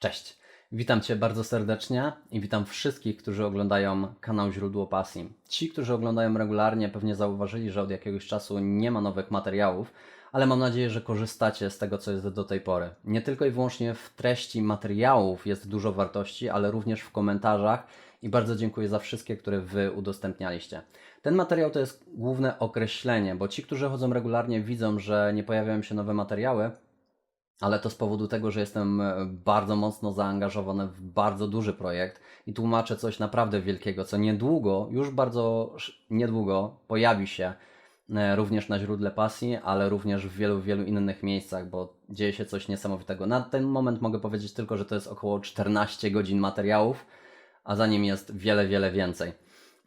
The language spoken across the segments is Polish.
Cześć, witam Cię bardzo serdecznie i witam wszystkich, którzy oglądają kanał Źródło Pasji. Ci, którzy oglądają regularnie, pewnie zauważyli, że od jakiegoś czasu nie ma nowych materiałów, ale mam nadzieję, że korzystacie z tego, co jest do tej pory. Nie tylko i wyłącznie w treści materiałów jest dużo wartości, ale również w komentarzach i bardzo dziękuję za wszystkie, które Wy udostępnialiście. Ten materiał to jest główne określenie, bo ci, którzy chodzą regularnie, widzą, że nie pojawiają się nowe materiały, ale to z powodu tego, że jestem e, bardzo mocno zaangażowany w bardzo duży projekt i tłumaczę coś naprawdę wielkiego, co niedługo, już bardzo niedługo pojawi się e, również na źródle pasji, ale również w wielu, wielu innych miejscach, bo dzieje się coś niesamowitego. Na ten moment mogę powiedzieć tylko, że to jest około 14 godzin materiałów, a za nim jest wiele, wiele więcej.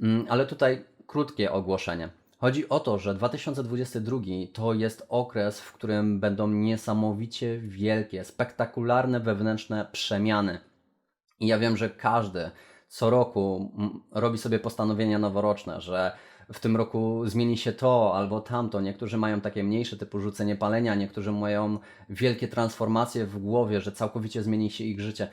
Mm, Ale tutaj krótkie ogłoszenie. Chodzi o to, że 2022 to jest okres, w którym będą niesamowicie wielkie, spektakularne wewnętrzne przemiany. I ja wiem, że każdy co roku mm, robi sobie postanowienia noworoczne, że w tym roku zmieni się to albo tamto. Niektórzy mają takie mniejsze, typu rzucenie palenia, niektórzy mają wielkie transformacje w głowie, że całkowicie zmieni się ich życie.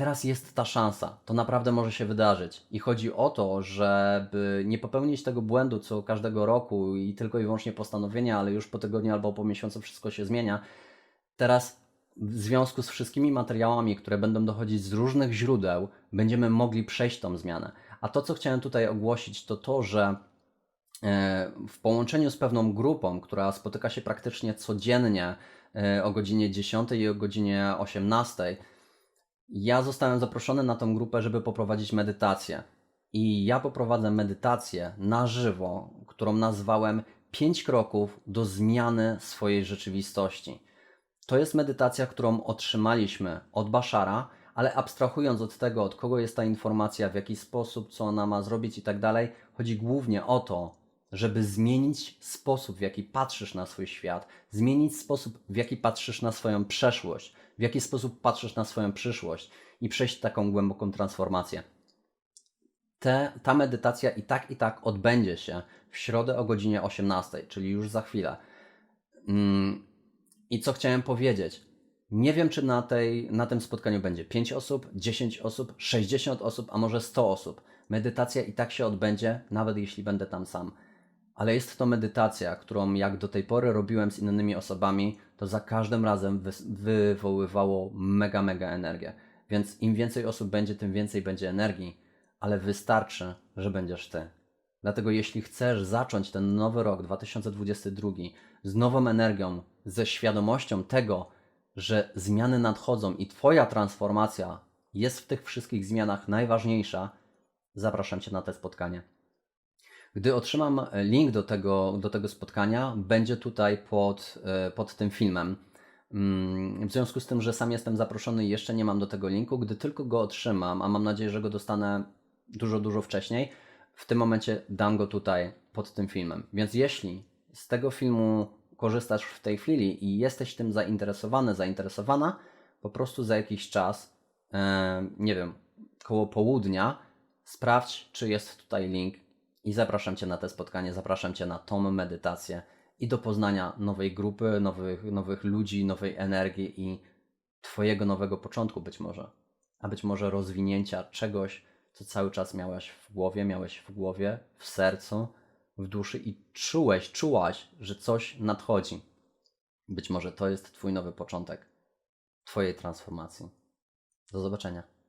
Teraz jest ta szansa, to naprawdę może się wydarzyć. I chodzi o to, żeby nie popełnić tego błędu co każdego roku i tylko i wyłącznie postanowienia, ale już po tygodniu albo po miesiącu wszystko się zmienia. Teraz w związku z wszystkimi materiałami, które będą dochodzić z różnych źródeł, będziemy mogli przejść tą zmianę. A to, co chciałem tutaj ogłosić, to to, że e, w połączeniu z pewną grupą, która spotyka się praktycznie codziennie e, o godzinie 10 i o godzinie 18, ja zostałem zaproszony na tą grupę, żeby poprowadzić medytację. I ja poprowadzę medytację na żywo, którą nazwałem 5 kroków do zmiany swojej rzeczywistości. To jest medytacja, którą otrzymaliśmy od Bashara, ale abstrahując od tego, od kogo jest ta informacja, w jaki sposób, co ona ma zrobić i tak dalej, chodzi głównie o to, żeby zmienić sposób, w jaki patrzysz na swój świat, zmienić sposób, w jaki patrzysz na swoją przeszłość, w jaki sposób patrzysz na swoją przyszłość i przejść taką głęboką transformację. Te, ta medytacja i tak, i tak odbędzie się w środę o godzinie 18, czyli już za chwilę. Mm, I co chciałem powiedzieć? Nie wiem, czy na, tej, na tym spotkaniu będzie 5 osób, 10 osób, 60 osób, a może 100 osób. Medytacja i tak się odbędzie, nawet jeśli będę tam sam. Ale jest to medytacja, którą jak do tej pory robiłem z innymi osobami, to za każdym razem wywoływało mega, mega energię. Więc im więcej osób będzie, tym więcej będzie energii, ale wystarczy, że będziesz ty. Dlatego jeśli chcesz zacząć ten nowy rok 2022 z nową energią, ze świadomością tego, że zmiany nadchodzą i Twoja transformacja jest w tych wszystkich zmianach najważniejsza, zapraszam Cię na te spotkanie. Gdy otrzymam link do tego, do tego spotkania, będzie tutaj pod, e, pod tym filmem. Mm, W związku z tym, że sam jestem zaproszony i jeszcze nie mam do tego linku, gdy tylko go otrzymam, a mam nadzieję, że go dostanę dużo, dużo wcześniej, w tym momencie dam go tutaj pod tym filmem. Więc jeśli z tego filmu korzystasz w tej chwili i jesteś tym zainteresowany, zainteresowana, po prostu za jakiś czas, e, nie wiem, koło południa, sprawdź, czy jest tutaj link i zapraszam Cię na te spotkanie, zapraszam Cię na tą medytację i do poznania nowej grupy, nowych, nowych ludzi, nowej energii i Twojego nowego początku być może. A być może rozwinięcia czegoś, co cały czas miałeś w głowie, miałeś w głowie, w sercu, w duszy i czułeś, czułaś, że coś nadchodzi. Być może to jest Twój nowy początek Twojej transformacji. Do zobaczenia.